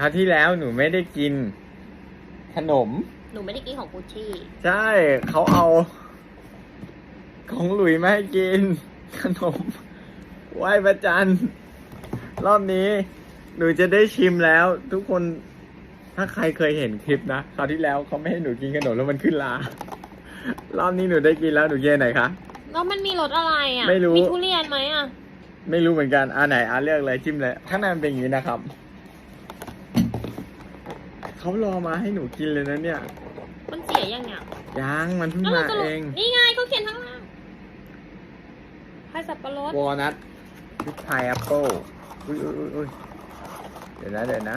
คราวที่แล้วหนูไม่ได้กิน ขนม หนูไม่ได้กินของกุชชี่ใช่เขาเอา ของหลุยมาให้กิน ขนมไหว้พระจันทร์รอบนี้ หนูจะได้ชิมแล้ว ทุกคนถ้าใครเคยเห็นคลิปนะคราวที่แล้วเขาไม่ให้หนูกินขนมแล้วมันขึ้นลารอบนี้หนูได้กินแล้วหนูเย็นไหนคะ แล้วมันมีรสอะไรอะไม่รู้ มีทุเรียนไหมอะ ไม่รู้เหมือนกันอ่าไหนอ่าเลือกเลยจิ้มเลยข้างในมันเป็นอย่างนี้นะครับ เขารอมาให้หนูกินเลยนะเนี่ย มันเสียยังไงยังมันเพิ่งแล้วเรามาจะเองนี่ไงเขาเขียนข้างล่างให้สับปะรดวอลนัทพิพายแอปเปิลอุ้ยอุ้ยอุ้ยอุ้ยเดี๋ยวนะเดี๋ยวนะ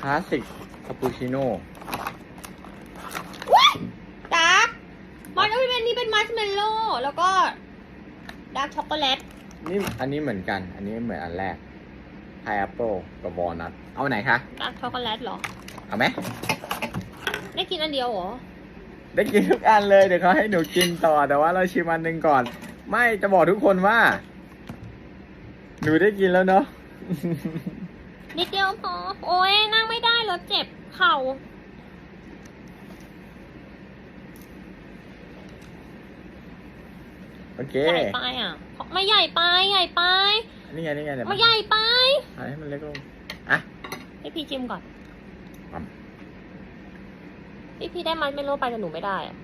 คลาสสิกคาปูชิโน่ดาร์กมันเอาเป็นนี่เป็นมัชเมลโล่แล้วก็ดาร์กช็อกโกแลตนี่อันนี้เหมือนกัน อันนี้เหมือนอันแรก พายแอปเปิลกับวอลนัทเอาไหนคะดาร์กช็อกโกแลตเหรอ เอาไหมได้กินอันเดียวเหรอ ได้กินทุกอันเลยเดี๋ยวเขาให้หนูกินต่อแต่ว่าเราชิมอันหนึ่งก่อน ไม่จะบอกทุกคนว่า หนูได้กินแล้วเนาะ นิดเดียวพอ โอ้ยนั่งไม่ได้รถเจ็บเข่า โอเค ใหญ่ไปอะ ไม่ใหญ่ไปใหญ่ไป นี่ไงนี่ไงเดี๋ยวไม่มาใหญ่ไปเอาให้มันเล็กลงอะให้พี่ชิมก่อนอืมพี่พี่ได้มัชเมลโล่ไปแต่หนูไม่ได้อะ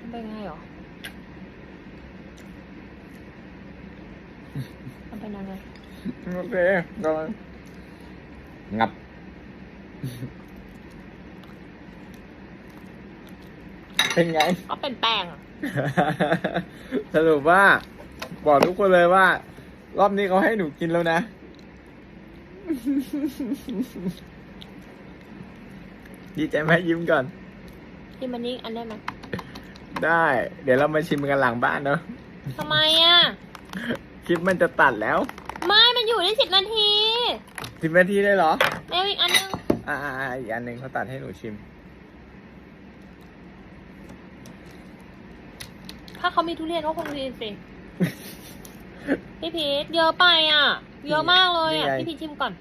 มันเป็นไงหรอมันเป็นยังไงโอเคลองงับเป็นไง ก็เป็นแป้งอะ สรุปว่า บอกทุกคนเลยว่า รอบนี้เขาให้หนูกินแล้วนะ ดีใจไหมยิ้มก่อนที่มันนี่อันได้ไหมได้ เดี๋ยวเรามาชิมกันหลังบ้านเนาะทำไมอะ คลิปมันจะตัดแล้ว ไม่ มันอยู่ได้สิบนาทีสิบนาทีได้เหรอเร็วอีกอันนึง อ่าๆๆอีกอันหนึ่งเขาตัดให้หนูชิม ถ้าเขามีทุเรียนก็คงดีสิ พี่พีทเยอะไปอะ เยอะมากเลยอะ นี่ไง พี่พีทชิมก่อน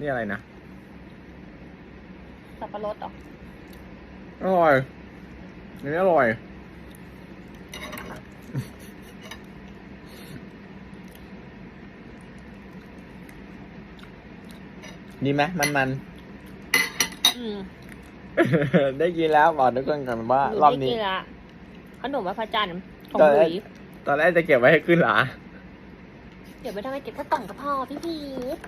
นี่อะไรนะสับปะรดเหรออร่อยอันนี้อร่อย ดีไหมมันมันอืมๆ ได้กินแล้วบอกทุกคนก่อนว่าหนูรอบได้นี้ กินละขนมไหว้พระจันทร์ของตอนหแรลุกยตอนแรกจะเก็บไว้ให้ขึ้นหลา เดี๋ยวไม่ต้องไปเก็บก็กล่องก็พอพี่พีท